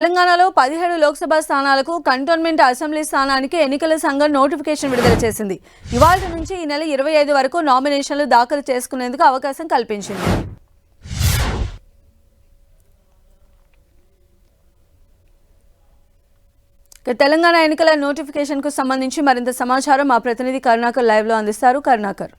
తెలంగాణలో పదిహేడు లోక్సభ స్థానాలకు కంటోన్మెంట్ అసెంబ్లీ స్థానానికి ఎన్నికల సంఘం నోటిఫికేషన్ విడుదల చేసింది. ఇవాళ నుంచి ఈ నెల ఇరవై ఐదు వరకు నామినేషన్లు దాఖలు చేసుకునేందుకు అవకాశం కల్పించింది. తెలంగాణ ఎన్నికల నోటిఫికేషన్కు సంబంధించి మరింత సమాచారం మా ప్రతినిధి కరుణాకర్ లైవ్లో అందిస్తారు. కరుణాకర్.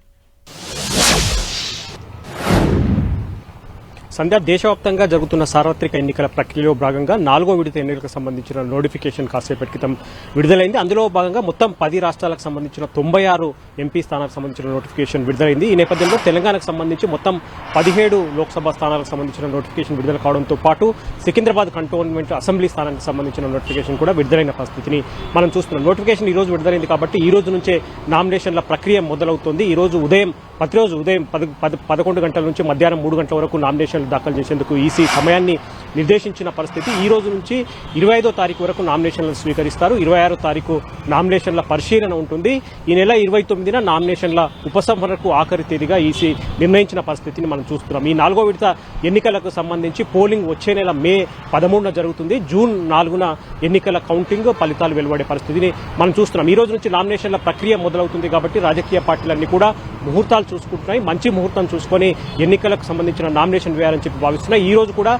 సంధ్య దేశవ్యాప్తంగా జరుగుతున్న సార్వత్రిక ఎన్నికల ప్రక్రియలో భాగంగా నాలుగో విడత ఎన్నికలకు సంబంధించిన నోటిఫికేషన్ కాసేపటి క్రితం విడుదలైంది. అందులో భాగంగా మొత్తం పది రాష్ట్రాలకు సంబంధించిన తొంభై ఆరు ఎంపీ స్థానాలకు సంబంధించిన నోటిఫికేషన్ విడుదలైంది. ఈ నేపథ్యంలో తెలంగాణకు సంబంధించి మొత్తం పదిహేడు లోక్సభ స్థానాలకు సంబంధించిన నోటిఫికేషన్ విడుదల కావడంతో పాటు సికింద్రాబాద్ కంటోన్మెంట్ అసెంబ్లీ స్థానానికి సంబంధించిన నోటిఫికేషన్ కూడా విడుదలైన పరిస్థితిని మనం చూస్తున్నాం. నోటిఫికేషన్ ఈ రోజు విడుదలైంది కాబట్టి ఈ రోజు నుంచే నామినేషన్ల ప్రక్రియ మొదలవుతుంది. ఈ రోజు ఉదయం ప్రతిరోజు ఉదయం పది పద పదకొండు గంటల నుంచి మధ్యాహ్నం మూడు గంటల వరకు నామినేషన్లు దాఖలు చేసేందుకు ఈసీ సమయాన్ని నిర్దేశించిన పరిస్థితి. ఈ రోజు నుంచి ఇరవై ఐదో తారీఖు వరకు నామినేషన్లు స్వీకరిస్తారు. ఇరవై ఆరో తారీఖు నామినేషన్ల పరిశీలన ఉంటుంది. ఈ నెల ఇరవై తొమ్మిదిన నామినేషన్ల ఉపసంహరణకు ఆఖరి తేదీగా ఈసీ నిర్ణయించిన పరిస్థితిని మనం చూస్తున్నాం. ఈ నాలుగో విడత ఎన్నికలకు సంబంధించి పోలింగ్ వచ్చే నెల మే పదమూడున జరుగుతుంది. జూన్ నాలుగున ఎన్నికల కౌంటింగ్ ఫలితాలు వెలువడే పరిస్థితిని మనం చూస్తున్నాం. ఈ రోజు నుంచి నామినేషన్ల ప్రక్రియ మొదలవుతుంది కాబట్టి రాజకీయ పార్టీలన్నీ కూడా ముహూర్తాలు చూసుకుంటున్నాయి మంచి ముహూర్తం చూసుకొని ఎన్నికలకు సంబంధించిన నామినేషన్ వేయాలని చెప్పి భావిస్తున్నాయి. ఈ రోజు కూడా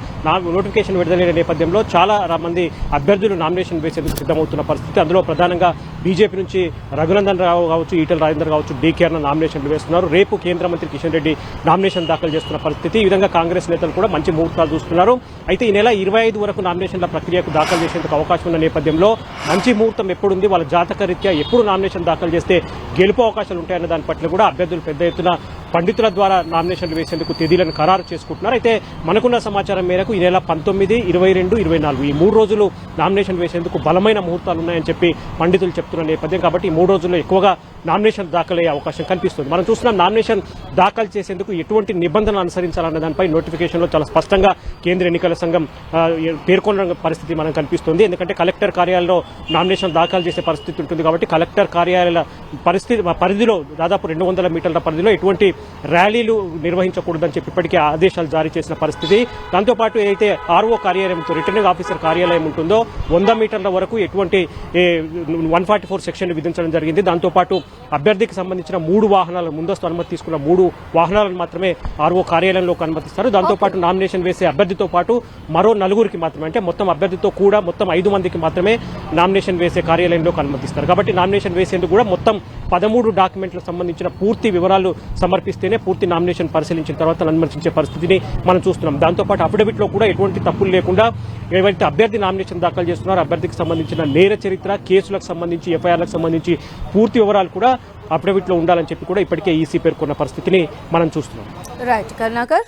నోటిఫికేషన్ విడుదలైన నేపథ్యంలో చాలా మంది అభ్యర్థులు నామినేషన్ వేసేందుకు సిద్ధమవుతున్న పరిస్థితి. అందులో ప్రధానంగా బీజేపీ నుంచి రఘునందన్ రావు కావచ్చు ఈటల రాజేందర్ కావచ్చు డీకే అన్న నామినేషన్లు వేస్తున్నారు. రేపు కేంద్ర మంత్రి కిషన్ రెడ్డి నామినేషన్ దాఖలు చేస్తున్న పరిస్థితి. ఈ విధంగా కాంగ్రెస్ నేతలు కూడా మంచి ముహూర్తాలు చూస్తున్నారు. అయితే ఈ నెల ఇరవై ఐదు వరకు నామినేషన్ల ప్రక్రియకు దాఖలు చేసేందుకు అవకాశం ఉన్న నేపథ్యంలో మంచి ముహూర్తం ఎప్పుడుంది? వాళ్ళ జాతక రీత్యా ఎప్పుడు నామినేషన్ దాఖలు చేస్తే గెలుపు అవకాశాలు ఉంటాయన్న దాని పట్ల కూడా అభ్యర్థులు పెద్ద ఎత్తున పండితుల ద్వారా నామినేషన్లు వేసేందుకు తేదీలను ఖరారు చేసుకుంటున్నారు. అయితే మనకున్న సమాచారం మేరకు ఈ నెల పంతొమ్మిది ఇరవై రెండు ఇరవై నాలుగు ఈ మూడు రోజులు నామినేషన్ వేసేందుకు బలమైన ముహూర్తాలు ఉన్నాయని చెప్పి పండితులు చెప్తున్న నేపథ్యం. కాబట్టి ఈ మూడు రోజుల్లో ఎక్కువగా నామినేషన్ దాఖలయ్యే అవకాశం కనిపిస్తుంది. మనం చూస్తున్నాం నామినేషన్ దాఖలు చేసేందుకు ఎటువంటి నిబంధనలు అనుసరించాలన్న దానిపై నోటిఫికేషన్లో చాలా స్పష్టంగా కేంద్ర ఎన్నికల సంఘం పేర్కొన్న పరిస్థితి మనం కనిపిస్తుంది. ఎందుకంటే కలెక్టర్ కార్యాలయంలో నామినేషన్ దాఖలు చేసే పరిస్థితి ఉంటుంది కాబట్టి కలెక్టర్ కార్యాలయాల పరిస్థితి పరిధిలో దాదాపు రెండు వందల మీటర్ల పరిధిలో ఎటువంటి ర్యాలీలు నిర్వహించకూడదని చెప్పి ఇప్పటికే ఆదేశాలు జారీ చేసిన పరిస్థితి. దాంతోపాటు ఏదైతే ఆర్ఓ కార్యాలయం రిటర్నింగ్ ఆఫీసర్ కార్యాలయం ఉంటుందో వంద మీటర్ల వరకు ఎటువంటి వన్ ఫార్టీ ఫోర్ సెక్షన్ విధించడం జరిగింది. దాంతోపాటు అభ్యర్థికి సంబంధించిన మూడు వాహనాలు ముందస్తు అనుమతి తీసుకున్న మూడు వాహనాలను మాత్రమే ఆర్ఓ కార్యాలయంలోకి అనుమతిస్తారు. దాంతోపాటు నామినేషన్ వేసే అభ్యర్థితో పాటు మరో నలుగురికి మాత్రమే అంటే మొత్తం అభ్యర్థితో కూడా మొత్తం ఐదు మందికి మాత్రమే నామినేషన్ వేసే కార్యాలయంలోకి అనుమతిస్తారు. కాబట్టి నామినేషన్ వేసేందుకు కూడా మొత్తం పదమూడు డాక్యుమెంట్లకు సంబంధించిన పూర్తి వివరాలు సమర్పిస్తేనే పూర్తి నామినేషన్ పరిశీలించిన తర్వాత అనుమతించే పరిస్థితిని మనం చూస్తున్నాం. దాంతోపాటు అఫిడవిట్లో కూడా ఎటువంటి తప్పులు లేకుండా ఏవైతే అభ్యర్థి నామినేషన్ దాఖలు చేస్తున్నారో అభ్యర్థికి సంబంధించిన నేర చరిత్ర కేసులకు సంబంధించి ఎఫ్ఐఆర్లకు సంబంధించి పూర్తి వివరాలు కూడా అఫిడవిట్లో ఉండాలని చెప్పి కూడా ఇప్పటికే ఈసీ పేర్కొన్న పరిస్థితిని మనం చూస్తున్నాం. రైట్ కరుణాకర్